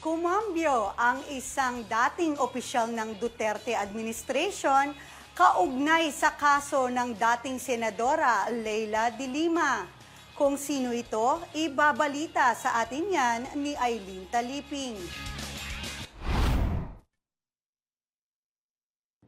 Kumambyo ang isang dating opisyal ng Duterte administration kaugnay sa kaso ng dating senadora Leila de Lima. Kung sino ito, ibabalita sa atin yan ni Eileen Taliping.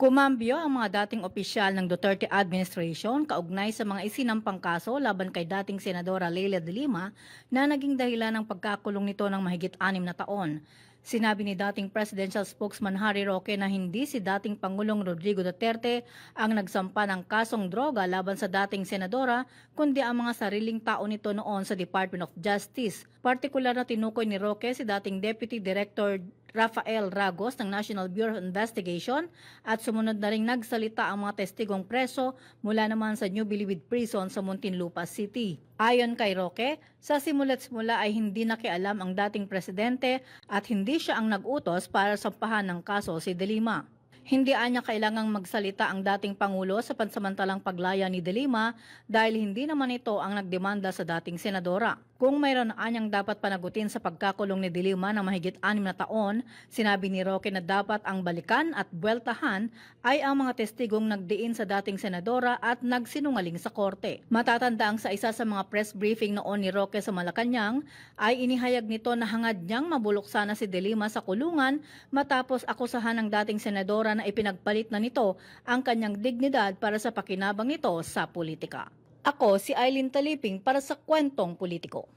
Kumambyo ang mga dating opisyal ng Duterte administration kaugnay sa mga isinampang kaso laban kay dating Senadora Leila de Lima na naging dahilan ng pagkakulong nito ng mahigit anim na taon. Sinabi ni dating presidential spokesman Harry Roque na hindi si dating Pangulong Rodrigo Duterte ang nagsampa ng kasong droga laban sa dating senadora, kundi ang mga sariling tao nito noon sa Department of Justice. Partikular na tinukoy ni Roque si dating Deputy Director Rafael Ragos ng National Bureau of Investigation at sumunod na ring nagsalita ang mga testigong preso mula naman sa New Bilibid Prison sa Muntinlupa City. Ayon kay Roque, sa simula't simula ay hindi nakialam ang dating presidente at hindi siya ang nag-utos para sampahan ng kaso si De Lima. Hindi anya kailangang magsalita ang dating Pangulo sa pansamantalang paglaya ni De Lima dahil hindi naman ito ang nagdemanda sa dating senadora. Kung mayroon anyang dapat panagutin sa pagkakulong ni De Lima ng mahigit anim na taon, sinabi ni Roque na dapat ang balikan at buweltahan ay ang mga testigong nagdiin sa dating senadora at nagsinungaling sa korte. Matatanda ang sa isa sa mga press briefing noon ni Roque sa Malacanang ay inihayag nito na hangad niyang mabulok sana si De Lima sa kulungan matapos akusahan ng dating senadora na ipinagpalit na nito ang kanyang dignidad para sa pakinabang nito sa politika. Ako si Eileen Taliping para sa Kwentong Politiko.